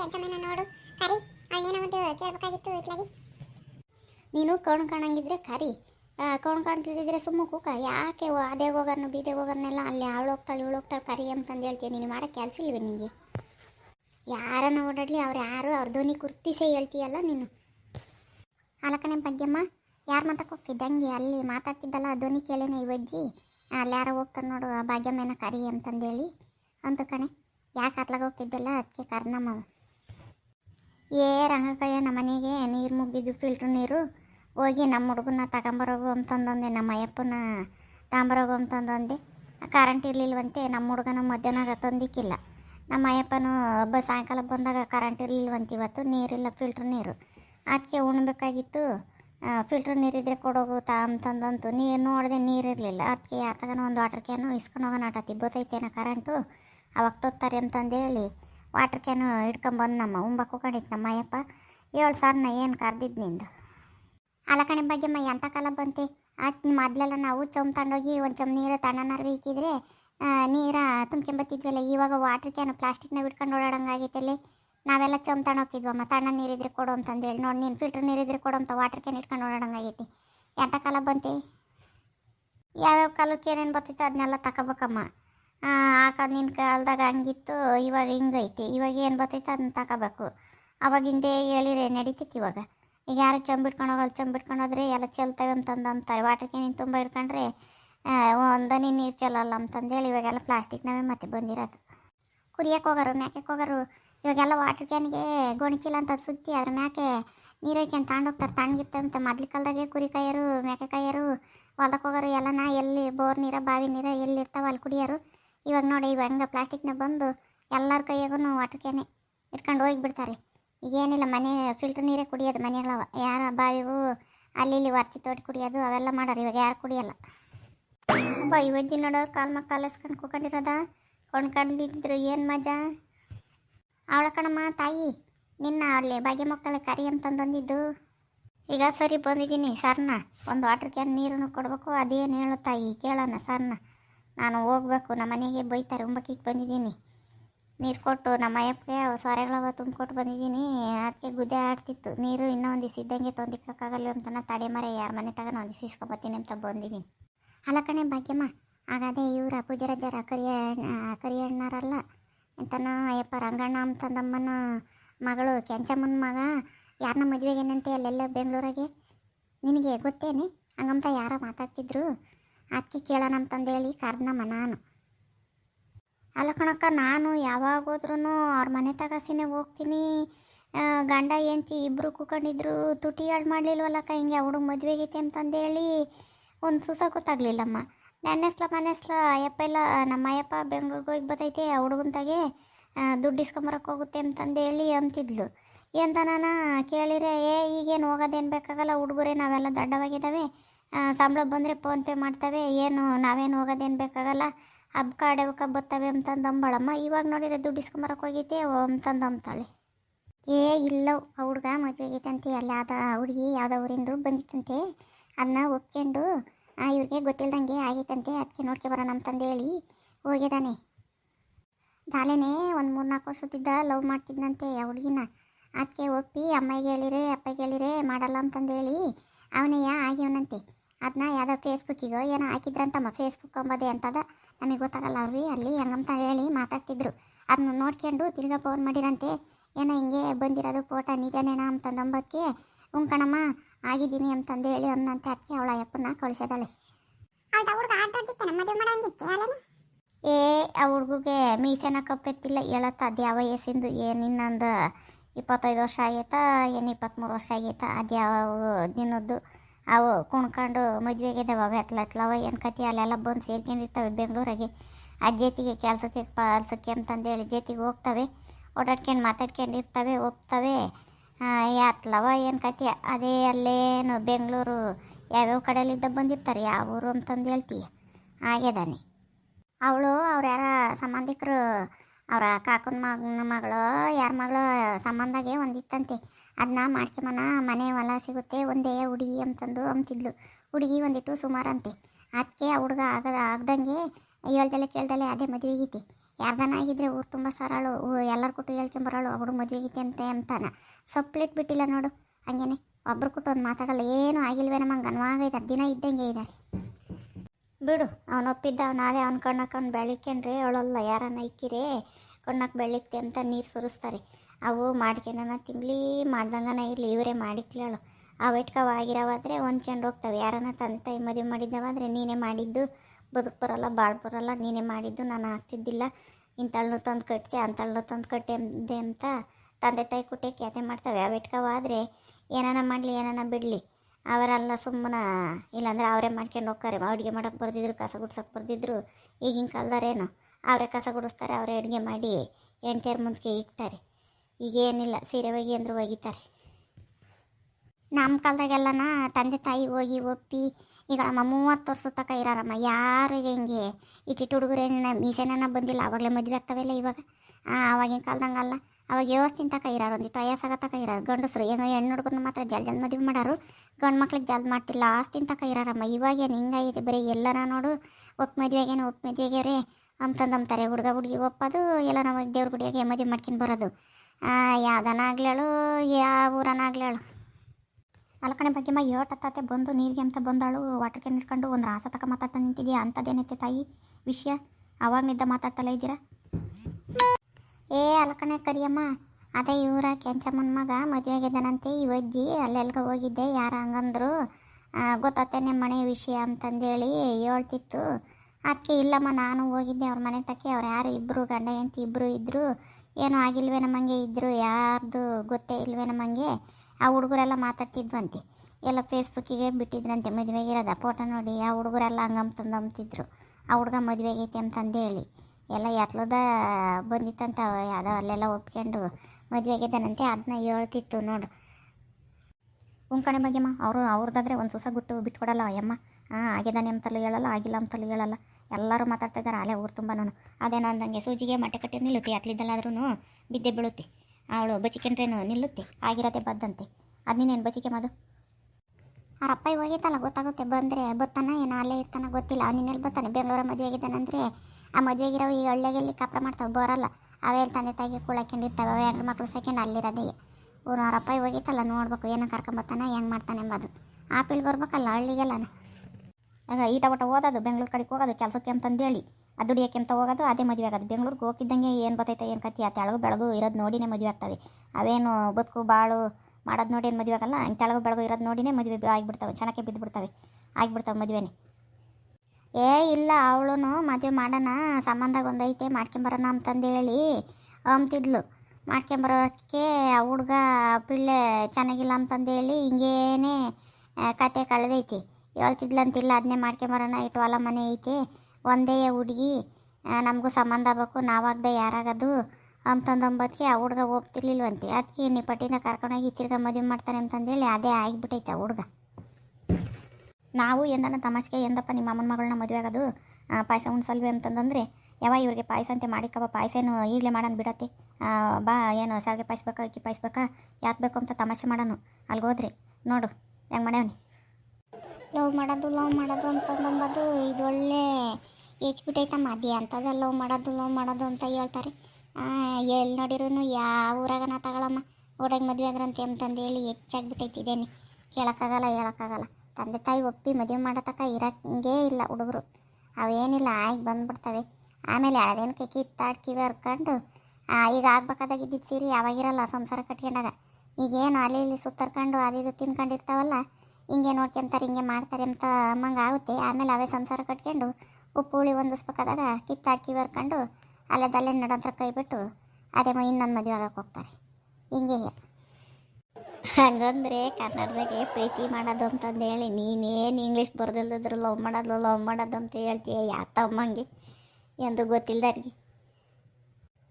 ಕೆಂಚಮ್ಮನ ನೋಡು. ಕರಿ ಒಂದು ಇಟ್ಲಾಗಿ. ನೀನು ಕಣ್ ಕಾಣಂಗಿದ್ರೆ ಕರಿ. ಕಣ್ ಕಾಣ್ತಿದ್ರೆ ಸುಮ್ಮ ಕೂಕ. ಯಾಕೆ ಅದೇ ಹೋಗೋನು ಬೀದೆ ಹೋಗೋರ್ನೆಲ್ಲ ಅಲ್ಲಿ ಅವಳು ಹೋಗ್ತಾಳೆ, ಇವಳು ಹೋಗ್ತಾಳೆ ಕರಿ ಅಂತಂದು ಹೇಳ್ತೀಯ ನೀನು ಮಾಡೋ ಕೆಲಸ ಇಲ್ವೇ ನಿನಗೆ ಯಾರನ್ನ ಓಡಾಡಲಿ, ಅವ್ರು ಯಾರು, ಅವ್ರ ಧ್ವನಿ ಕುರ್ತಿಸೇ ಹೇಳ್ತೀಯಲ್ಲ ನೀನು? ಅಲಕಣೆ ಭಾಗ್ಯಮ್ಮ ಯಾರು ಮಾತಕ್ಕೆ ಹೋಗ್ತಿದ್ದೆ? ಹಂಗೆ ಅಲ್ಲಿ ಮಾತಾಡ್ತಿದ್ದಲ್ಲ ಧ್ವನಿ ಕೇಳೇನೆ ಇವಜ್ಜಿ ಅಲ್ಲಿ ಯಾರೋ ಹೋಗ್ತಾರೆ ನೋಡು ಭಾಗ್ಯಮ್ಮನ ಕರಿ ಅಂತಂದೇಳಿ ಅಂತ ಕಣೆ, ಯಾಕೆ ಅತ್ಲಾಗ ಹೋಗ್ತಿದ್ದಲ್ಲ? ಅದಕ್ಕೆ ಕರ್ನಮ್ಮ ಏ ರಂಗಕಯ್ಯ ನಮ್ಮ ಮನೆಗೆ ನೀರು ಮುಗಿದು ಫಿಲ್ಟ್ರ್ ನೀರು. ಹೋಗಿ ನಮ್ಮ ಹುಡುಗನ ತಗೊಂಬರೋಗು ಅಂತಂದಂದೆ, ನಮ್ಮ ಅಯ್ಯಪ್ಪನ ತಗೊಂಬರೋಗು ಅಂತಂದಂದೆ. ಕರೆಂಟ್ ಇರಲಿಲ್ವಂತೆ ನಮ್ಮ ಹುಡುಗನ ಮಧ್ಯಾಹ್ನ ತಂದಿಕ್ಕಿಲ್ಲ. ನಮ್ಮ ಅಯ್ಯಪ್ಪನು ಒಬ್ಬ ಸಾಯಂಕಾಲ ಬಂದಾಗ ಕರೆಂಟ್ ಇರಲಿಲ್ವಂತ ಇವತ್ತು, ನೀರಿಲ್ಲ ಫಿಲ್ಟ್ರ್ ನೀರು. ಅದಕ್ಕೆ ಉಣ್ಬೇಕಾಗಿತ್ತು ಫಿಲ್ಟ್ರ್ ನೀರಿದ್ರೆ ಕೊಡೋಗು ತಾ ಅಂತಂದಂತು. ನೀರು ನೋಡಿದೆ ನೀರಿರಲಿಲ್ಲ ಅದಕ್ಕೆ ಯಾತಗನ ಒಂದು ವಾಟರ್ ಕ್ಯಾನು ಇಸ್ಕೊಂಡು ಹೋಗೋಣ ಆಟತಿ ಬೋತೈತೇನೋ ಕರೆಂಟು ಅವಾಗ ತೊತ್ತಾರೆ ಅಂತಂದೇಳಿ. ವಾಟರ್ ಕ್ಯಾನು ಹಿಡ್ಕೊಂಬಂದು ನಮ್ಮ ಉಂಬಕ್ಕೆ ಹೋಗಿತ್ತು ನಮ್ಮ ಅಯ್ಯಪ್ಪ ಏಳು ಸಾರನ್ನ ಏನು ಕರ್ದಿದ್ದು ನಿಂದು? ಅಲ್ಲ ಕಣೆ ಭಾಗ್ಯಮ್ಮ ಎಂಥ ಕಾಲ ಬಂತೆ? ಆಯ್ತು ಮೊದಲೆಲ್ಲ ನಾವು ಚಮ್ ತಗೊಂಡೋಗಿ ಒಂದು ಚಮ್ ನೀರು ತಣ್ಣನಾರು ಇಕ್ಕಿದ್ರೆ ನೀರ ತುಂಬ್ಕೊಂಬತ್ತಿದ್ವಲ್ಲ, ಇವಾಗ ವಾಟರ್ ಕ್ಯಾನು ಪ್ಲಾಸ್ಟಿಕ್ನ ಬಿಟ್ಕೊಂಡು ಓಡಾಡಂಗಾಗೈತಲ್ಲಿ ನಾವೆಲ್ಲ ಚೊಂಬ್ ತಗೊಂಡೋಗ್ತಿದ್ವಮ್ಮ ತಣ್ಣ ನೀರಿದ್ರೆ ಕೊಡು ಅಂತಂದೇಳಿ. ನೋಡಿ ನೀನು ಫಿಲ್ಟರ್ ನೀರಿದ್ರೆ ಕೊಡು ಅಂತ ವಾಟರ್ ಕ್ಯಾನ್ ಇಟ್ಕೊಂಡು ಓಡಾಡಂಗಾಗೈತಿ ಎಂಥ ಕಾಲ ಬಂತೆ? ಯಾವ್ಯಾವ ಕಾಲಕ್ಕೆ ಏನೇನು ಬರ್ತೈತೆ ಅದನ್ನೆಲ್ಲ ತಗೋಬೇಕಮ್ಮ ಆಕ ನಿನ್ನ ಕಾಲದಾಗ ಹಂಗಿತ್ತು, ಇವಾಗ ಹಿಂಗೈತಿ. ಇವಾಗ ಏನು ಬರ್ತೈತೆ ಅದನ್ನ ತಗೋಬೇಕು. ಅವಾಗಿಂದೇ ಹೇಳಿರೆ, ನಡೀತೈತಿ ಇವಾಗ. ಈಗ ಯಾರು ಚಂಬ್ ಇಟ್ಕೊಂಡು ಹೋಗಲ್ಲ ಚಂಬ್ ಇಟ್ಕೊಂಡು ಹೋದ್ರೆ ಎಲ್ಲ ಚೆಲ್ತವೆ ಅಂತಂದು ಅಂತಾರೆ. ವಾಟರ್ ಕ್ಯಾನಿನ ತುಂಬ ಒಂದನಿ ನೀರು ಚೆಲ್ಲಲ್ಲ ಅಂತಂದೇಳಿ ಇವಾಗೆಲ್ಲ ಪ್ಲಾಸ್ಟಿಕ್ನವೇ ಮತ್ತೆ ಬಂದಿರೋದು. ಕುರಿಯಕ್ಕೆ ಹೋಗೋರು ಮ್ಯಾಕೆ ಹೋಗೋರು, ಇವಾಗೆಲ್ಲ ವಾಟರ್ ಕ್ಯಾನ್ಗೆ ಗೋಣಿಚೀಲ ಅಂತ ಸುತ್ತಿ ಅದ್ರ ಮ್ಯಾಕೆ ನೀರು ಒಯ್ಕೊಂಡು ತಗೊಂಡೋಗ್ತಾರೆ ತಣ್ಣಗಿರ್ತವೆ ಅಂತ ಮೊದ್ಲ ಕಾಲದಾಗೆ ಕುರಿ ಕಾಯರು, ಮ್ಯಾಕೆ ಕಾಯರು ಹೊಲಕ್ಕೆ ಹೋಗೋರು ನಾ ಎಲ್ಲಿ ಬೋರ್ ನೀರ, ಬಾವಿ ನೀರ ಎಲ್ಲಿ ಇರ್ತಾವ ಅಲ್ಲಿ ಕುಡಿಯೋರು. ಇವಾಗ ನೋಡಿ, ಇವಾಗ ಹಂಗೆ ಪ್ಲಾಸ್ಟಿಕ್ನ ಬಂದು ಎಲ್ಲರ ಕೈಯಾಗೂ ವಾಟರ್ ಕ್ಯಾನೆ ಇಟ್ಕೊಂಡು ಹೋಗಿಬಿಡ್ತಾರೆ ಈಗೇನಿಲ್ಲ ಮನೆ ಫಿಲ್ಟರ್ ನೀರೇ ಕುಡಿಯೋದು ಮನೆಗಳವ. ಯಾರ ಬಾವಿಗೂ ಅಲ್ಲಿ ಇಲ್ಲಿ ವರ್ತಿ ತೋಟಿ ಕುಡಿಯೋದು ಅವೆಲ್ಲ ಮಾಡೋರು, ಇವಾಗ ಯಾರು ಕುಡಿಯಲ್ಲ. ಅಪ್ಪ ಇವಜ್ಜಿ ನೋಡೋರು ಕಾಲು ಮಕ್ಕ ಕಾಲಿಸ್ಕೊಂಡು ಕೂಕೊಂಡಿರೋದ? ಕೊಂಡ್ಕೊಂಡಿದ್ರು, ಏನು ಮಜಾ? ಅವಳ ಕಣಮ್ಮ, ತಾಯಿ, ನಿನ್ನ ಅಲ್ಲಿ ಭಾಗ್ಯ ಮಕ್ಕಳ ಕರಿ ಅಂತಂದಂದಿದ್ದು ಈಗ ಸರಿ ಬಂದಿದ್ದೀನಿ, ಸರ್ನ. ಒಂದು ವಾಟರ್ ಕ್ಯಾನ್ ನೀರನ್ನು ಕೊಡಬೇಕು, ಅದೇನು ಹೇಳು ತಾಯಿ, ಕೇಳೋಣ ಸರ್ನ. ನಾನು ಹೋಗ್ಬೇಕು, ನಮ್ಮ ಮನೆಗೆ ಬೈತಾರೆ ಉಂಬಕ್ಕಿಗೆ ಬಂದಿದ್ದೀನಿ. ನೀರು ಕೊಟ್ಟು ನಮ್ಮ ಅಯ್ಯಪ್ಪಗೆ ಸೊರೆಗಳವ ತುಂಬಿಕೊಟ್ಟು ಬಂದಿದ್ದೀನಿ. ಅದಕ್ಕೆ ಗುದ್ದೆ ಆಡ್ತಿತ್ತು. ನೀರು ಇನ್ನೂ ಒಂದು ಇದ್ದಂಗೆ ತೊಂದಿಕ್ಕಾಗಲ್ಲ ಅಂತ ನಾ ತಡೆ ಮರೆ ಯಾರ ಮನೆ ತಗ ದಿವಸ ಇಸ್ಕೊಬತ್ತೀನಿ ಅಂತ ಬಂದಿದ್ದೀನಿ. ಅಲ್ಲ ಕಣೆ ಭಾಗ್ಯಮ್ಮ, ಹಾಗಾದರೆ ಇವರ ಪೂಜಾರಜ್ಜರ ಕರಿಯ ಕರಿಯಣ್ಣರಲ್ಲ ಅಂತನ ಅಯ್ಯಪ್ಪ ರಂಗಣ್ಣ ಅಂತಂದಮ್ಮನ ಮಗಳು ಕೆಂಚಮ್ಮನ ಮಗ ಯಾರನ್ನ ಮದುವೆಗೇನಂತೆ ಅಲ್ಲೆಲ್ಲ ಬೆಂಗಳೂರಾಗೆ? ನಿನಗೆ ಗೊತ್ತೇನೆ? ಹಂಗಂತ ಯಾರೋ ಮಾತಾಡ್ತಿದ್ರು. ಅದಕ್ಕೆ ಕೇಳೋಣ ಅಂತಂದೇಳಿ ಕರ್ದಮ್ಮ ನಾನು. ಅಲ್ಲ ಕಣಕ್ಕ, ನಾನು ಯಾವಾಗ ಹೋದ್ರೂ ಅವ್ರ ಮನೆ ತಗಸಿನೇ ಹೋಗ್ತೀನಿ. ಗಂಡ, ಹೆಂಡ್ತಿ ಇಬ್ಬರು ಕೂಕೊಂಡಿದ್ರು ತುಟಿ ಹಾಳು ಮಾಡಲಿಲ್ವಲ್ಲಕ್ಕ, ಹಿಂಗೆ ಹುಡುಗ ಮದುವೆಗೈತೆ ಅಂತಂದೇಳಿ ಒಂದು ಸುಸ ಗೊತ್ತಾಗ್ಲಿಲ್ಲಮ್ಮ. ನೆನ್ನೆಸ್ಲ ಮನೆಸ್ಲ ಅಯ್ಯಪ್ಪ ಎಲ್ಲ ನಮ್ಮ ಅಯ್ಯಪ್ಪ ಬೆಂಗ್ಳೂರಿಗೆ ಹೋಗಿ ಬತ್ತೈತೆ ಹುಡುಗಂತಾಗೆ ದುಡ್ಡು ಇಸ್ಕೊಂಬರಕ್ಕೆ ಹೋಗುತ್ತೆ ಅಂತಂದೇಳಿ ಅಂತಿದ್ಲು. ಎಂತ ನಾನು ಕೇಳಿರೆ, ಏ, ಈಗೇನು ಹೋಗೋದೇನು ಬೇಕಾಗಲ್ಲ, ಹುಡುಗರೇ, ನಾವೆಲ್ಲ ದೊಡ್ಡವಾಗಿದ್ದಾವೆ ಸಂಬಳ ಬಂದರೆ ಫೋನ್ಪೇ ಮಾಡ್ತವೆ. ಏನು, ನಾವೇನು ಹೋಗೋದೇನು ಬೇಕಾಗಲ್ಲ. ಹಬ್ಬ ಕಾಡೆವಕ್ಕ ಬರ್ತವೆ ಅಂತಂದು ಅಂಬಾಳಮ್ಮ ಇವಾಗ ನೋಡಿದ್ರೆ ದುಡ್ಡು ಇಸ್ಕೊಂಬರಕ್ಕೆ ಹೋಗೈತೆ ಅಂತಂದು ಅಂಬ್ತಾಳೆ. ಏ ಇಲ್ಲವ್ ಆ ಹುಡುಗ ಮದುವೆ ಆಗೈತಂತೆ ಅಲ್ಲಿ ಯಾವ್ದು ಹುಡುಗಿ ಯಾವುದೋ ಊರಿಂದು ಬಂದಿತ್ತಂತೆ. ಅದನ್ನ ಒಪ್ಕೊಂಡು ಇವ್ರಿಗೆ ಗೊತ್ತಿಲ್ದಂಗೆ ಆಗೈತಂತೆ. ಅದಕ್ಕೆ ನೋಡ್ಕೆ ಬರೋಣ ಅಂತಂದೇಳಿ ಹೋಗಿದ್ದಾನೆ ದಾಲೆನೇ ಒಂದು ಮೂರು ನಾಲ್ಕು ವರ್ಷದಿದ್ದ ಲವ್ ಮಾಡ್ತಿದ್ದಂತೆ ಆ ಹುಡುಗಿನ. ಅದಕ್ಕೆ ಒಪ್ಪಿ ಅಮ್ಮಗೆ ಹೇಳಿರೆ ಅಪ್ಪಗೆ ಹೇಳಿರೆ ಮಾಡಲ್ಲ ಅಂತಂದೇಳಿ ಅವನೇಯ ಆಗ್ಯವನಂತೆ ಅದನ್ನ ಯಾವುದೋ ಫೇಸ್ಬುಕ್ಕಿಗೋ ಏನೋ ಹಾಕಿದ್ರಂತಮ್ಮ ಫೇಸ್ಬುಕ್ ಅಂಬೋದೇ ಅಂತದ. ನಮಗೆ ಗೊತ್ತಾಗಲ್ಲ ಅವ್ರಿ ಅಲ್ಲಿ ಹಂಗಂತ ಹೇಳಿ ಮಾತಾಡ್ತಿದ್ರು. ಅದನ್ನ ನೋಡ್ಕೊಂಡು ತಿರ್ಗಾ ಫೋನ್ ಮಾಡಿರಂತೆ. ಏನೋ ಹಿಂಗೆ ಬಂದಿರೋದು ಫೋಟೋ ನಿಜನೇನಾ ಅಂತಂದಂಬಕ್ಕೆ ಹ್ಞೂ ಕಣಮ್ಮ ಆಗಿದ್ದೀನಿ ಅಂತಂದು ಹೇಳಿ ಅಂದಂತೆ ಅದಕ್ಕೆ ಅವಳ ಅಪ್ಪನ ಕಳಿಸಿದಾಳೆ ಏ ಆ ಹುಡುಗಿಗೆ ಮೀಸೆನ ಕಪ್ಪೆತ್ತಿಲ್ಲ ಹೇಳತ್ತ ಅದು ಯಾವ ವಯಸ್ಸಿಂದು ಏನು ಇನ್ನೊಂದು ಇಪ್ಪತ್ತೈದು ವರ್ಷ ಆಗೈತಾ ಏನು ಇಪ್ಪತ್ತ್ಮೂರು ವರ್ಷ ಆಗೈತಾ ಅದು ಯಾವ ದಿನದ್ದು ಅವು ಕುಣ್ಕೊಂಡು ಮದುವೆಗಿದ್ದಾವೆ ಅವು ಎತ್ಲ ಎತ್ಲವ ಏನು ಕತಿ ಅಲ್ಲೆಲ್ಲ ಬಂದು ಸೇರ್ಕೊಂಡಿರ್ತವೆ ಬೆಂಗಳೂರಾಗೆ. ಆ ಜೇತಿಗೆ ಕೆಲಸಕ್ಕೆ ಪಾಲ್ಸಕ್ಕೆ ಅಂತಂದೇಳಿ ಜೇತಿಗೆ ಹೋಗ್ತವೆ, ಓಡಾಡ್ಕೊಂಡು ಮಾತಾಡ್ಕೊಂಡಿರ್ತವೆ ಹೋಗ್ತವೆ ಯಾತ್ಲವ, ಏನು ಕತಿ ಅದೇ ಅಲ್ಲೇನು ಬೆಂಗಳೂರು ಯಾವ್ಯಾವ ಕಡೆಯಲ್ಲಿದ್ದ ಬಂದಿರ್ತಾರೆ, ಯಾವ ಊರು ಅಂತಂದು ಹೇಳ್ತೀಯ? ಆಗ್ಯದಾನೆ ಅವಳು ಅವ್ರು ಯಾರ ಸಂಬಂಧಿಕರು ಅವರ ಕಾಕನ ಮಗನ ಮಗಳು, ಯಾರ ಮಗಳು ಸಂಬಂಧಾಗೆ ಒಂದಿತ್ತಂತೆ. ಅದನ್ನ ಮಾಡ್ಕೊಂಬನ ಮನೆ ಹೊಲ ಸಿಗುತ್ತೆ, ಒಂದೇ ಹುಡುಗಿ ಅಂತಂದು ಅಂತಿದ್ಲು ಹುಡುಗಿ ಒಂದಿಟ್ಟು ಸುಮಾರಂತೆ. ಅದಕ್ಕೆ ಆ ಹುಡುಗ ಆಗದ, ಆಗ್ದಂಗೆ ಹೇಳ್ದಲೆ ಕೇಳ್ದಲೆ ಅದೇ ಮದುವೆಗೈತಿ ಯಾರ್ದಾನ ಆಗಿದ್ರೆ ಊರು ತುಂಬ ಸರಳು ಎಲ್ಲರ ಕೊಟ್ಟು ಹೇಳ್ಕೊಂಬರಳು ಅವಳು ಮದುವೆ ಆಗೈತೆ ಅಂತೆ ಅಂತಾನ. ಸಪ್ಲಿಟ್ ಬಿಟ್ಟಿಲ್ಲ ನೋಡು, ಹಂಗೇನೆ. ಒಬ್ರು ಕೊಟ್ಟು ಒಂದು ಮಾತಾಡಲ್ಲ, ಏನೂ ಆಗಿಲ್ವೇ ನಮ್ಮಂಗೆ ಅನ್ವಾಗೈತೆ ದಿನ ಇದ್ದಂಗೆ ಇದ್ದಾರೆ ಬಿಡು, ಅವನು ಒಪ್ಪಿದ್ದ ಅದೇ ಅವ್ನ ಅವ್ನು ಬೆಳಿಕೊಂಡ್ರೆ ಅವಳಲ್ಲ, ಯಾರನ್ನ ಇಕ್ಕಿರಿ? ಕಣ್ಣಕ್ಕೆ ಬೆಳಿಕ್ತಿ ಅಂತ ನೀರು ಸುರಿಸ್ತಾರೆ. ಅವು ಮಾಡ್ಕೊಂಡನ ತಿನ್ಲಿ ಮಾಡ್ದಂಗನ ಇರಲಿ, ಇವರೇ ಮಾಡಿಕ್ಲೇಳು ಅವು ಇಟ್ಕವಾಗಿರೋವಾದ್ರೆ ಹೊಂದ್ಕೊಂಡು ಹೋಗ್ತವೆ. ಯಾರನ್ನ ತಂದೆ ತಾಯಿ ಮದುವೆ ಮಾಡಿದ್ದವಾದ್ರೆ ನೀನೇ ಮಾಡಿದ್ದು. ಬದುಕು ಬರೋಲ್ಲ ಬಾಳು ಬರೋಲ್ಲ ನೀನೇ ಮಾಡಿದ್ದು, ನಾನು ಆಗ್ತಿದ್ದಿಲ್ಲ. ಇಂಥಳನ್ನು ತಂದು ಕಟ್ತೆ ಅಂಥಳನ್ನು ತಂದು ಕಟ್ಟೆ ಅಂತ ತಂದೆ ತಾಯಿ ಕುಟ್ಟೆ ಕ್ಯಾತೆ ಮಾಡ್ತವೆ. ಆ ವೈಟ್ಕವ ಆದರೆ ಏನಾನ ಮಾಡಲಿ, ಏನಾನ ಬಿಡಲಿ? ಅವರೆಲ್ಲ ಸುಮ್ಮನೆ ಇಲ್ಲಾಂದ್ರೆ ಅವರೇ ಮಾಡ್ಕೊಂಡು ಹೋಗ್ತಾರೆ. ಅಡುಗೆ ಮಾಡೋಕೆ ಬರ್ದಿದ್ರು ಕಸ ಗುಡ್ಸೋಕೆ ಬರ್ದಿದ್ರು ಈಗಿನ ಕಾಲದವ್ರೇನು ಅವರೇ ಕಸ ಗುಡಿಸ್ತಾರೆ ಅವರೇ ಅಡುಗೆ ಮಾಡಿ ಹೆಂಡ್ತಿಯರ ಮುಂದಕ್ಕೆ ಇಕ್ತಾರೆ. ಈಗೇನಿಲ್ಲ ಸೀರೆ ಒಗಿ ಅಂದ್ರೆ ಒಗಿತಾರೆ. ನಮ್ಮ ಕಾಲದಾಗೆಲ್ಲನ ತಂದೆ ತಾಯಿ ಹೋಗಿ ಒಪ್ಪಿ ಈಗ ನಮ್ಮ ಮೂವತ್ತು ವರ್ಷ ತನಕ ಇರಾರಮ್ಮ. ಯಾರು ಈಗ ಹಿಂಗೆ ಇಟ್ಟಿಟ್ಟು ಹುಡುಗರೇನ ಮೀಸೆನ ಬಂದಿಲ್ಲ. ಅವಾಗಲೇ ಮದುವೆ ಆಗ್ತಾವೆಲ್ಲ ಇವಾಗ. ಆ, ಆವಾಗಿನ ಕಾಲ್ದಂಗಲ್ಲ. ಅವಾಗ ವ್ಯವಸ್ಥಿನ ತಕ ಇರಾರು ಒಂದಿಟ್ಟು ವಯಸ್ಸಾಗ ತಕ ಇರಾರು. ಗಂಡಸರು ಏನೋ ಹೆಣ್ಣು ಹುಡುಗನ ಮಾತ್ರ ಜಲ್ ಜಲ್ ಮದುವೆ ಮಾಡಾರು. ಗಂಡು ಮಕ್ಳಿಗೆ ಜಲ್ ಮಾಡ್ತಿಲ್ಲ, ಆಸ್ತಿನ ತಕ ಇರಾರಮ್ಮ. ಇವಾಗೇನು ಹಿಂಗಾಗಿದೆ ಬರೀ ಎಲ್ಲನ ನೋಡು. ಒಪ್ಪು ಮದುವೆಗೇನು ಒಪ್ಪು ಮದುವೆಗೆ ಅಂತಂದು ಅಂತಾರೆ. ಹುಡುಗ ಹುಡುಗಿ ಒಪ್ಪೋದು ಎಲ್ಲ ನಾವು ದೇವ್ರ ಗುಡಿಯಾಗೆ ಮದುವೆ ಮಾಡ್ಕೊಂಡು ಬರೋದು. ಯಾವ್ದನ ಆಗ್ಲೇಳು ಯಾವ ಊರನ ಆಗ್ಲೇಳು ಅಲ್ಕಣೆ ಬಗ್ಗೆಮ್ಮ ಏಟತ್ತೆ ಬಂದು ನೀರಿಗೆ ಅಂತ ಬಂದಾಳು. ವಾಟರ್ ಕ್ಯಾನ್ ಇಟ್ಕೊಂಡು ಒಂದು ರಾಸ ತಕ ಮಾತಾಡ್ತಾ ನಿಂತಿದ್ಯಾ? ಅಂಥದ್ದೇನೈತೆ ತಾಯಿ ವಿಷಯ? ಅವಾಗ ನಿದ್ದ ಮಾತಾಡ್ತಲೇ ಇದ್ದೀರಾ? ಏ, ಅಲ್ಕಣೆ ಕರಿಯಮ್ಮ. ಅದೇ ಇವರ ಕೆಂಚಮ್ಮನ ಮಗ ಮದುವೆಗಿದ್ದಾನಂತೆ. ಈ ಅಜ್ಜಿ ಅಲ್ಲೆಲ್ಗ ಹೋಗಿದ್ದೆ, ಯಾರು ಹಂಗಂದ್ರು. ಗೊತ್ತಾತೆ ನಿಮ್ಮ ಮನೆ ವಿಷಯ ಅಂತಂದೇಳಿ ಹೇಳ್ತಿತ್ತು. ಅದಕ್ಕೆ ಇಲ್ಲಮ್ಮ, ನಾನು ಹೋಗಿದ್ದೆ ಅವ್ರ ಮನೆ ತಕ್ಕೆ. ಅವ್ರು ಯಾರು ಇಬ್ಬರು ಗಂಡ, ಹೆಂಡತಿ ಇಬ್ಬರು ಇದ್ದರು ಏನೂ ಆಗಿಲ್ವೇ ನಮ್ಮಂಗೆ ಇದ್ದರು ಯಾರ್ದು ಗೊತ್ತೇ ಇಲ್ವೇ ನಮ್ಮಂಗೆ. ಆ ಹುಡುಗರೆಲ್ಲ ಮಾತಾಡ್ತಿದ್ವಂತೆ. ಎಲ್ಲ ಫೇಸ್ಬುಕ್ಕಿಗೆ ಬಿಟ್ಟಿದ್ರಂತೆ ಮದುವೆಗಿರೋದ. ಫೋಟೋ ನೋಡಿ, ಆ ಹುಡುಗರೆಲ್ಲ ಹಂಗಂತಂದು ಅಂಬ್ತಿದ್ರು ಆ ಹುಡುಗ ಮದುವೆಗೈತೆ ಅಂತಂದೇಳಿ. ಎಲ್ಲ ಎತ್ಲದ ಬಂದಿತ್ತಂತ ಯಾವುದೋ ಅಲ್ಲೆಲ್ಲ ಒಪ್ಕೊಂಡು ಮದುವೆ ಆಗಿದ್ದಾನಂತೆ ಅದನ್ನ ಹೇಳ್ತಿತ್ತು ನೋಡು. ಉಂಕಣೆ ಬಗ್ಗೆಮ್ಮ ಅವರು ಅವ್ರದ್ದಾದ್ರೆ ಒಂದು ಸುಸ ಗುಟ್ಟು ಬಿಟ್ಕೊಡಲ್ಲ ಅಯ್ಯಮ್ಮ. ಹಾಂ ಆಗಿದ್ದಾನೆ ಅಂತಲೂ ಹೇಳಲ್ಲ, ಆಗಿಲ್ಲ ಅಂತಲೂ ಹೇಳಲ್ಲ. ಎಲ್ಲರೂ ಮಾತಾಡ್ತಾ ಇದ್ದಾರೆ ಅಲ್ಲೇ ಊರು ತುಂಬ ನಾನು ಅದೇನೋ ಅಂದಂಗೆ ಸೂಜಿಗೆ ಮಟ್ಟೆ ಕಟ್ಟಿ ನಿಲ್ಲುತ್ತೆ ಅತ್ಲಿದ್ದಲ್ಲಾದ್ರೂ ಬಿದ್ದೆ ಬೀಳುತ್ತೆ. ಅವಳು ಬಚ್ಚಿಕೊಂಡ್ರೇನು ನಿಲ್ಲುತ್ತೆ ಆಗಿರತ್ತೆ ಬದ್ದಂತೆ. ಅದು ನೀನೇನು ಬಚಿಕೆ ಮದು? ಅವ್ರ ಅಪ್ಪ ಹೋಗಿತ್ತಲ್ಲ ಗೊತ್ತಾಗುತ್ತೆ. ಬಂದರೆ ಬತ್ತಾನ, ಏನು ಅಲ್ಲೇ ಇರ್ತಾನ, ಗೊತ್ತಿಲ್ಲ. ಅವನಿನ್ನೆಲ್ಲಿ ಬತ್ತಾನೆ? ಬೆಂಗಳೂರ ಮದುವೆ ಆಗಿದ್ದಾನಂದ್ರೆ ಆ ಮದುವೆಗಿರೋ ಈ ಹಳ್ಳಿಗೆಲ್ಲಿ ಕಾಪ್ರ ಮಾಡ್ತಾವೆ ಬರಲ್ಲ ಅವೇನು ತಂದೆ ತಾಯಿಗೆ ಕೂಳಕೊಂಡಿರ್ತಾವೆ ಅವೇ ಹೆಣ್ರ ಮಕ್ಳು ಸೆಕೆಂಡ್ ಅಲ್ಲಿರೋದೇ. ಇವ್ರು ಅವ್ರ ಅಪ್ಪ ಹೋಗಿತ್ತಲ್ಲ, ನೋಡ್ಬೇಕು ಏನೋ ಕರ್ಕೊಂಬತ್ತಾನ ಹೆಂಗೆ ಮಾಡ್ತಾನೆ ಎಂಬುದು. ಆಪಿಲ್ ಬರ್ಬೇಕಲ್ಲ ಹಳ್ಳಿಗೆಲ್ಲ ಆಗ ಈಟ ಒಟ ಓದೋದು, ಬೆಂಗಳೂರು ಕಡೆಗೆ ಹೋಗೋದು, ಕೆಲಸಕ್ಕೆ ಅಂತಂದೇಳಿ. ಆ ದುಡಿಯೋಕೆ ಅಂತ ಹೋಗೋದು, ಅದೇ ಮದುವೆ ಆಗೋದು. ಬೆಂಗಳೂರಿಗೆ ಹೋಗಿದ್ದಂಗೆ ಏನು ಬತ್ತೈತೆ, ಏನು ಕತ್ತಿ ಆ ತೆಳಗು ಬೆಳಗು ಇರೋದು ನೋಡಿನೇ ಮದುವೆ ಆಗ್ತವೆ. ಅವೇನು ಬದುಕು ಬಾಳು ಮಾಡೋದು ನೋಡಿ ಏನು ಮದುವೆ ಆಗಲ್ಲ ತೆಳಗು ಬೆಳಗು ಇರೋದು ನೋಡಿನೇ ಮದುವೆ ಆಗಿಬಿಡ್ತವೆ ಚೆನ್ನಾಗೆ ಬಿದ್ದು ಬಿಡ್ತವೆ ಆಗಿಬಿಡ್ತವೆ ಮದುವೆನೇ. ಏ, ಇಲ್ಲ ಅವಳು ಮದುವೆ ಮಾಡೋಣ, ಸಂಬಂಧ ಒಂದೈತೆ, ಮಾಡ್ಕೊಂಬರೋಣ ಅಂತಂದು ಹೇಳಿ ಅಂತಿದ್ಲು ಮಾಡ್ಕೊಂಬರೋಕ್ಕೆ ಆ ಹುಡ್ಗ ಪಿಳ್ಳೆ ಚೆನ್ನಾಗಿಲ್ಲ ಅಂತಂದೇಳಿ ಹಿಂಗೇನೆ ಕತೆ ಕಳೆದೈತಿ. ಹೇಳ್ತಿದ್ಲಂತಿಲ್ಲ ಅದನ್ನೇ ಮಾಡ್ಕೊಂಬರೋಣ, ಇಟ್ಟು ಹೊಲ ಮನೆ ಐತೆ, ಒಂದೇ ಹುಡುಗಿ ನಮಗೂ ಸಂಬಂಧ ಬೇಕು ನಾವಾಗದೆ ಯಾರಾಗದು ಅಂತಂದಂಬತ್ತಿಗೆ ಆ ಹುಡ್ಗ ಹೋಗ್ತಿರ್ಲಿಲ್ವಂತೆ ಅದಕ್ಕೆ ನಿಪ್ಪಟ್ಟಿನ ಕರ್ಕೊಂಡೋಗಿ ತಿರ್ಗ ಮದುವೆ ಮಾಡ್ತಾನೆ ಅಂತಂದೇಳಿ ಅದೇ ಆಗಿಬಿಟ್ಟೈತೆ ಆ ಹುಡ್ಗ. ನಾವು ಎಂದನ ತಮಾಷೆಗೆ ಎಂದಪ್ಪ ನಿಮ್ಮ ಅಮ್ಮನ ಮಗಳನ್ನ ಮದುವೆ ಆಗೋದು ಪಾಯಸ ಉಣ್ಸಲ್ವೇ ಅಂತಂದ್ರೆ ಯಾವ ಇವ್ರಿಗೆ ಪಾಯಸ ಅಂತ ಮಾಡಿಕವ ಪಾಯಸ ಏನು ಈಗಲೇ ಮಾಡೋಣ ಬಿಡತ್ತೆ. ಬಾ, ಏನು ಸಾವಿಗೆ ಪಾಯಿಸ್ಬೇಕಾ ಬೇಕಾ ಅಕ್ಕಿ ಪಾಯಿಸ್ಬೇಕಾ ಬೇಕಾ ಯಾಕೆ ಬೇಕು ಅಂತ ತಮಾಷೆ ಮಾಡೋನು. ಹೋದ್ರಿ, ನೋಡು, ಹೆಂಗೆ ಮಾಡ್ಯಾವನಿ? ಲವ್ ಮಾಡೋದು ಲವ್ ಮಾಡೋದು ಅಂತಂದಂಬದು ಇದು ಒಳ್ಳೆ ಬಿಟ್ಟೈತಮ್ಮ ಅದೇ ಅಂತದ ಲವ್ ಮಾಡೋದು ಲವ್ ಮಾಡೋದು ಅಂತ ಹೇಳ್ತಾರೆ. ಎಲ್ಲಿ ನೋಡಿರೂ ಯಾವ ಊರಾಗನ ತಗೊಳಮ್ಮ ಊರಾಗ ಮದುವೆ ಆದ್ರಂತೆ ಅಂತಂದು ಹೇಳಿ ಹೆಚ್ಚಾಗಿ ಬಿಟ್ಟೈತಿದ್ದೇನೆ ಕೇಳೋಕ್ಕಾಗಲ್ಲ ಹೇಳೋಕ್ಕಾಗಲ್ಲ. ತಂದೆ ತಾಯಿ ಒಪ್ಪಿ ಮದುವೆ ಮಾಡತಕ್ಕ ಇರೋಂಗೇ ಇಲ್ಲ ಹುಡುಗರು. ಅವೇನಿಲ್ಲ ಆಗಿ ಬಂದ್ಬಿಡ್ತವೆ. ಆಮೇಲೆ ಅದೇನಕ್ಕೆ ಕಿತ್ತಾಡ್ ಕಿವಿ ಹರ್ಕೊಂಡು ಈಗ ಆಗ್ಬೇಕಾದಾಗ ಇದ್ದಿದ್ದು ಸೀರೆ ಯಾವಾಗಿರಲ್ಲ ಸಂಸಾರ ಕಟ್ಕೊಂಡಾಗ. ಈಗೇನು ಅಲ್ಲಿ ಇಲ್ಲಿ ಸುತ್ತರ್ಕೊಂಡು ಅದು ಇದು ತಿನ್ಕೊಂಡಿರ್ತಾವಲ್ಲ, ಹಿಂಗೆ ನೋಡ್ಕೊಂತಾರೆ, ಹಿಂಗೆ ಮಾಡ್ತಾರೆ ಅಂತ ಅಮ್ಮಂಗೆ ಆಗುತ್ತೆ. ಆಮೇಲೆ ಅವೇ ಸಂಸಾರ ಕಟ್ಕೊಂಡು ಉಪ್ಪು ಹುಳಿ ಹೊಂದಿಸ್ಬೇಕಾದಾಗ ಕಿತ್ತಾಡ್ ಕಿವಿ ಹರ್ಕೊಂಡು ಅಲ್ಲದಲ್ಲೇ ನಡಂತ್ರ ಕೈ ಬಿಟ್ಟು ಅದೇ ಇನ್ನೊಂದು ಮದುವೆ ಆಗಕ್ಕೆ ಹೋಗ್ತಾರೆ. ಹಿಂಗೆ. ಹಂಗಂದ್ರೆ ಕನ್ನಡದಾಗೆ ಪ್ರೀತಿ ಮಾಡೋದು ಅಂತಂದು ಹೇಳಿ, ನೀನೇನು ಇಂಗ್ಲೀಷ್ ಬರ್ದಿಲ್ದಿದ್ರೆ ಲವ್ ಮಾಡೋದು ಲವ್ ಮಾಡೋದು ಅಂತ ಹೇಳ್ತೀಯ? ಯಾತಮ್ಮಂಗೆ ಎಂದು ಗೊತ್ತಿಲ್ದವ್ರಿಗೆ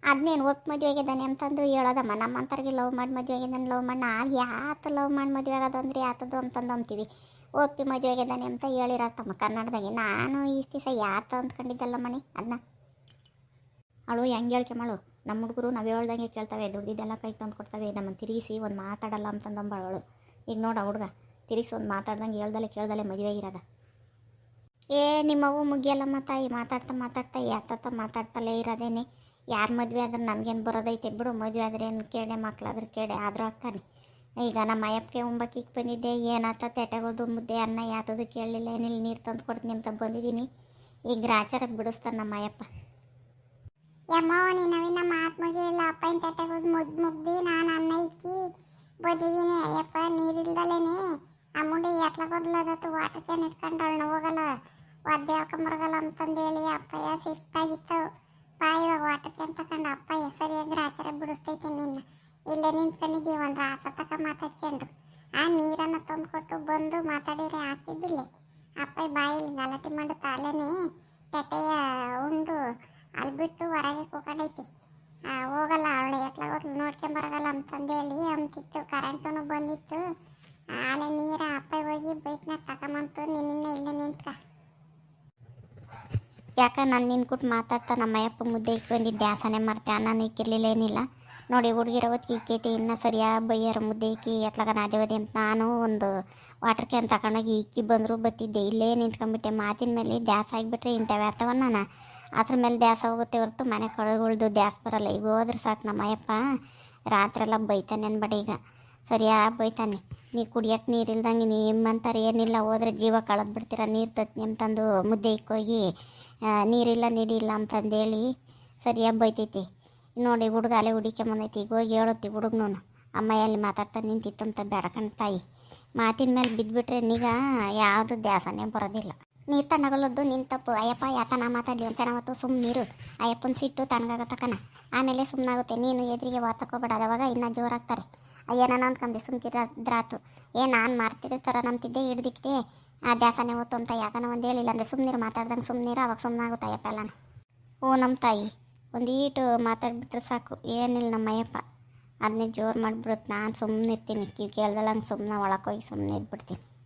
ಅದನ್ನೇನು ಒಪ್ಪು ಮದುವೆ ಆಗಿದ್ದಾನೆ ಅಂತಂದು ಹೇಳೋದಮ್ಮ. ನಮ್ಮಂತವ್ರಿಗೆ ಲವ್ ಮಾಡಿ ಮದುವೆ ಆಗಿದ್ದಾನೆ ಲವ್ ಮಾಡಿ ನಾವು ಯಾತ ಲವ್ ಮಾಡಿ ಮದುವೆ ಆಗೋದು ಅಂದರೆ ಯಾತದು ಅಂತಂದು ಅಂತೀವಿ. ಒಪ್ಪಿ ಮದುವೆ ಆಗಿದ್ದಾನೆ ಅಂತ ಹೇಳಿರತ್ತಮ್ಮ ಕನ್ನಡದಾಗೆ. ನಾನು ಈ ದಿವಸ ಯಾತ ಅಂದ್ಕೊಂಡಿದ್ದಲ್ಲ ಮಣಿ ಅದನ್ನ ಅವಳು ಹೆಂಗೆ ಹೇಳ್ಕೆಮಳು ನಮ್ಮ ಹುಡುಗರು ನಾವು ಹೇಳ್ದಂಗೆ ಕೇಳ್ತವೆ, ದುಡ್ದಿದ್ದೆಲ್ಲ ಕೈ ತಂದು ಕೊಡ್ತವೆ ನಮ್ಮನ್ನು ತಿರುಗಿಸಿ ಒಂದು ಮಾತಾಡಲ್ಲ ಅಂತಂದಂಬಳು ಈಗ ನೋಡ ಹುಡುಗ, ತಿರುಗಿಸಿ ಒಂದು ಮಾತಾಡ್ದಂಗೆ ಹೇಳ್ದಲೆ ಕೇಳ್ದಲೆ ಮದುವೆ ಆಗಿರೋದ. ಏ ನಿಮ್ಮವ್ವ ಮುಗಿಯಲ್ಲಮ್ಮ ತಾಯಿ ಮಾತಾಡ್ತಾ ಮಾತಾಡ್ತಾ ಯಾತತ್ತ ಮಾತಾಡ್ತಲೇ ಇರೋದೇನೆ. ಯಾರು ಮದುವೆ ಆದ್ರೆ ನಮ್ಗೇನು ಬರೋದೈತೆ ಬಿಡು, ಮದುವೆ ಆದ್ರೆ ಏನು ಕೇಳೆ ಮಕ್ಳಾದ್ರೆ ಕೇಳೆ, ಆದರೂ ಆಗ್ತಾನೆ ಈಗ ನಮ್ಮ ಅಯ್ಯಪ್ಪಗೆ ಉಂಬಕ್ಕಿಗೆ ಬಂದಿದ್ದೆ, ಏನಾತ ತೆಟೆಗಳ್ದು ಮುದ್ದೆ, ಅನ್ನ ಯಾತದು ಕೇಳಲಿಲ್ಲ, ಏನಿಲ್ಲ, ನೀರು ತಂದು ಕೊಡ್ತೀನಿ ಅಂತ ಬಂದಿದ್ದೀನಿ. ಈಗ ರಾಚಾರಕ್ಕೆ ಬಿಡಿಸ್ತಾನೆ ನಮ್ಮ ಅಯ್ಯಪ್ಪ. ಯಮ್ಮ ನೀನವಿನ ಮಾತು ಮುಗಿಯಿಲ್ಲ ಅಪ್ಪನ ತಟ್ಟೆಗಳು ಮುದ್ದು ಮುಗ್ದಿ ನಾನು ಅನ್ನ ಇಕ್ಕಿ ಬದಿದೀನಿ ಅಯ್ಯಪ್ಪ, ನೀರಿಲ್ದಲೇನೆ. ಅಮ್ಮುಡಿ ಮುಂಡೆ ಎತ್ಲ ಬದಲದತ್ತು ವಾಟರ್ ಕ್ಯಾನ್ ಇಟ್ಕೊಂಡು ಅಳ್ನ ಹೋಗಲ್ಲ. ಒದ್ದೆ ಹಾಕೊಂಬರಗಲ್ಲ ಅಂತಂದೇಳಿ ಅಪ್ಪಯ್ಯ ಸಿಟ್ಟಾಗಿತ್ತು. ಬಾ ಇವಾಗ ವಾಟರ್ ಕ್ಯಾನ್ ತಗೊಂಡು ಅಪ್ಪ ಸರಿಯಾಗಿ ಆಚಾರ ಬಿಡಿಸ್ತೈತೆ ನಿನ್ನ. ಇಲ್ಲೇ ನಿಂತ್ಕೊಂಡಿದ್ದೀವಿ, ಒಂದು ರಾಸ ತಕ ಮಾತಾಡ್ಕೊಂಡ್ರು ಆ ನೀರನ್ನು ತಂದು ಕೊಟ್ಟು ಬಂದು ಮಾತಾಡಿದ್ರೆ ಆಗ್ತಿದ್ದಿಲ್ಲ. ಅಪ್ಪ ಬಾಯಲ್ಲಿ ಗಲಾಟೆ ಮಾಡು ತಾಲೇನೆ ತಟ್ಟೆಯ ಉಂಡು ಅಲ್ಲಿ ಬಿಟ್ಟು ಹೊರಗೆ ಕೂಕೊಂಡೈತಿ ಹೋಗಲ್ಲ ಅವಳು ಎತ್ಲಾಗೋದ್ಲು ನೋಡ್ಕೊಂಬರಗಲ್ಲ ಅಂತಂದೇಳಿ ಅಂತಿತ್ತು ಕರೆಂಟೂ ಬಂದಿತ್ತು. ಆಲೆ ನೀರ ಅಪ್ಪ ಹೋಗಿ ಬೈಕ್ನ ತಗೊಂಬಂತು. ನಿನ್ನ ಇಲ್ಲೇ ನಿಂತ್ಕ. ಯಾಕೆ ನಾನು ಕೂಟ್ ಮಾತಾಡ್ತಾ ನಮ್ಮ ಅಯ್ಯಪ್ಪ ಮುದ್ದೆ ಇಕ್ಕಿ ಬಂದಿದ್ದೆ. ದ್ಯಾಸನೆ ಮರ್ತೆ ಅನ್ನನೂ ಇಕ್ಕಿರ್ಲಿಲ್ಲ ಏನಿಲ್ಲ. ನೋಡಿ ಹುಡುಗಿರ ಹೊತ್ತಿಗೆ ಇಕ್ಕೈತಿ ಇನ್ನೂ ಸರಿಯಾ ಬೈಯರ ಮುದ್ದೆ ಇಕ್ಕಿ. ಎತ್ಲಾಗ ನಾದೇವದಿ ಅಂತ ನಾನು ಒಂದು ವಾಟರ್ ಕ್ಯಾನ್ ತಗೊಂಡೋಗಿ ಇಕ್ಕಿ ಬಂದರೂ ಬತ್ತಿದ್ದೆ. ಇಲ್ಲೇ ನಿಂತ್ಕೊಂಡ್ಬಿಟ್ಟೆ. ಮಾತಿನ ಮೇಲೆ ದ್ಯಾಸ ಆಗಿಬಿಟ್ರೆ ಇಂಥವು ನಾನು. ಅದ್ರ ಮೇಲೆ ದ್ಯಾಸ ಹೋಗುತ್ತೆ ಹೊರತು ಮನೆ ಕಳೆಗಳ್ದು ದ್ಯಾಸ ಬರಲ್ಲ. ಈಗ ಹೋದ್ರೆ ಸಾಕು ನಮ್ಮ ಅಯ್ಯಪ್ಪ ರಾತ್ರೆಲ್ಲ ಬೈತಾನೆ ಅನ್ಬೇಡಿ ಈಗ. ಸರಿಯಾ ಬೈತಾನೆ. ನೀ ಕುಡಿಯೋಕೆ ನೀರಿಲ್ದಂಗೆ ನಿಮ್ಮಂತಾರೆ ಏನಿಲ್ಲ, ಹೋದ್ರೆ ಜೀವ ಕಳೆದು ಬಿಡ್ತೀರ? ನೀರು ತತ್ ನಿಮ್ಮ ತಂದು ಮುದ್ದೆ ಇಕ್ಕೋಗಿ ನೀರಿಲ್ಲ ನೀಡಿಲ್ಲ ಅಂತಂದೇಳಿ ಸರಿಯಾಗಿ ಬೈತೈತಿ. ನೋಡಿ ಹುಡುಗ ಅಲೆ ಹುಡಿಕೊಂಬಂದೈತಿ ಈಗ ಹೋಗಿ ಹೇಳುತ್ತಿ ಹುಡುಗನೂ ಅಮ್ಮ ಎಲ್ಲಿ ಮಾತಾಡ್ತಾ ಅಂತ ಬೆಡ್ಕಂಡು ತಾಯಿ. ಮಾತಿನ ಮೇಲೆ ಬಿದ್ದುಬಿಟ್ರೆ ನೀಗ ಯಾವುದು ದ್ಯಾಸನೇ ಬರೋದಿಲ್ಲ. ನೀರು ತಣ್ಣಗಲದ್ದು ನಿನ್ನ ತಪ್ಪು. ಅಯ್ಯಪ್ಪ, ಯಾತ, ನಾ ಮಾತಾಡಲಿ ಒಂದು ಚೆನ್ನ ಹೊತ್ತು ಸುಮ್ಮನೆ ನೀರು. ಅಯ್ಯಪ್ಪನ ಸಿಟ್ಟು ತಣ್ಣಗಾಗತ್ತಕ್ಕನ ಆಮೇಲೆ ಸುಮ್ಮನಾಗುತ್ತೆ ನೀನು ಎದುರಿಗೆ ವಾತಕೋಬೇಡ ಅವಾಗ ಇನ್ನೂ ಜೋರಾಗ್ತಾರೆ. ಅಯ್ಯನ ಅಂದ್ಕೊಂಬಿ ದ್ರಾತು. ಏ, ನಾನು ಮಾಡ್ತಿದ್ದೆ ಥರ ನಂಬ್ತಿದ್ದೆ ಹಿಡ್ದಿಕ್ತೆ ಆ ದ್ಯಾಸನೆ ಓತು ಅಂತ ಯಾಕನ ಒಂದು ಹೇಳಿಲ್ಲ ಅಂದರೆ ಸುಮ್ಮನಿರು ಮಾತಾಡ್ದಂಗೆ ಸುಮ್ಮನಿರು ಅವಾಗ ಸುಮ್ಮನಾಗುತ್ತೆ ಅಯ್ಯಪ್ಪ ಎಲ್ಲನ. ಓ ನಮ್ಮ ತಾಯಿ. ಒಂದೀಟು ಮಾತಾಡ್ಬಿಟ್ರೆ ಸಾಕು. ಏನಿಲ್ಲ ನಮ್ಮ ಅಯ್ಯಪ್ಪ. ಅದನ್ನೇ ಜೋರು ಮಾಡಿಬಿಡುತ್ತೆ. ನಾನು ಸುಮ್ಮನೆ ಇರ್ತೀನಿ ಕಿವಿ ಕೇಳ್ದಲ್ಲ ಸುಮ್ಮನೆ ಒಳಕೋಗಿ ಸುಮ್ಮನೆ ಇದ್ಬಿಡ್ತೀನಿ.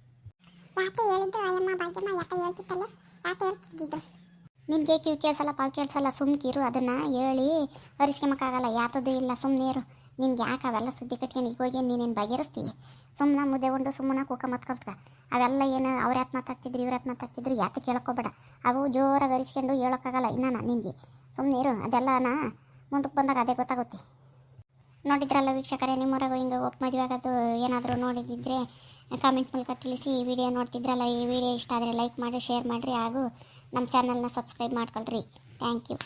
ಯಾಕೆ ಹೇಳಿದ್ದು ಅಯ್ಯಮ್ಮ, ಭಾಗ್ಯಮ್ಮ, ಯಾಕೆ ಹೇಳ್ತಿತ್ತಲ್ಲ? ಯಾಕೆ ಹೇಳ್ತಿದ್ದಿದ್ದು? ನಿನಗೆ ಕಿವಿ ಕೇಳಿಸಲ್ಲ, ಪಾವು ಕೇಳಿಸಲ್ಲ ಸುಮ್ಕಿರು ಅದನ್ನು ಹೇಳಿ ಹರಿಸ್ಕೊಂಬಕ್ಕಾಗಲ್ಲ ಯಾತದು ಇಲ್ಲ ಸುಮ್ಮನೆ ಇರು. ನಿನ್ಗೆ ಯಾಕೆ ಅವೆಲ್ಲ ಸುದ್ದಿ ಕಟ್ಕೊಂಡು ಈಗ ಹೋಗಿ ನೀನೇನು ಬಗೆಹರಿಸ್ತೀಯ ಸುಮ್ಮನೆ ಮುದ್ದೆ ಉಂಡು, ಸುಮ್ಮನೆ ಕೂಕ ಮತ್ಕೊಳ್ತ ಅವೆಲ್ಲ ಏನು ಅವ್ರ ಯಾತ್ ಮಾತಾಡ್ತಿದ್ರು, ಇವ್ರ ಯಾತ್ ಮಾತಾಡ್ತಿದ್ರು ಯಾತ ಕೇಳೋಕ್ಕೋಬೇಡ ಅವು ಜೋರಾಗಿ ಹರಿಸ್ಕೊಂಡು ಹೇಳೋಕ್ಕಾಗಲ್ಲ ಇನ್ನ ನಿಮಗೆ ಸುಮ್ಮನೆ ಇರು ನಾ ಮುಂದಕ್ಕೆ ಬಂದಾಗ ಅದೇ ಗೊತ್ತಾಗುತ್ತೆ. ನೋಡಿದ್ರಲ್ಲ ವೀಕ್ಷಕರೇ, ನಿಮ್ಮೂರಾಗ ಹಿಂಗೆ ಒಪ್ಪ ಮದುವೆ ಆಗೋದು ಏನಾದರೂ ನೋಡಿದ್ದಿದ್ರೆ ಕಾಮೆಂಟ್ ಮೂಲಕ ತಿಳಿಸಿ ಈ ವಿಡಿಯೋ ನೋಡ್ತಿದ್ರಲ್ಲ, ಈ ವಿಡಿಯೋ ಇಷ್ಟ ಆದರೆ ಲೈಕ್ ಮಾಡಿ ಶೇರ್ ಮಾಡಿರಿ ಹಾಗೂ ನಮ್ಮ ಚಾನಲ್ನ ಸಬ್ಸ್ಕ್ರೈಬ್ ಮಾಡ್ಕೊಳ್ರಿ. Thank you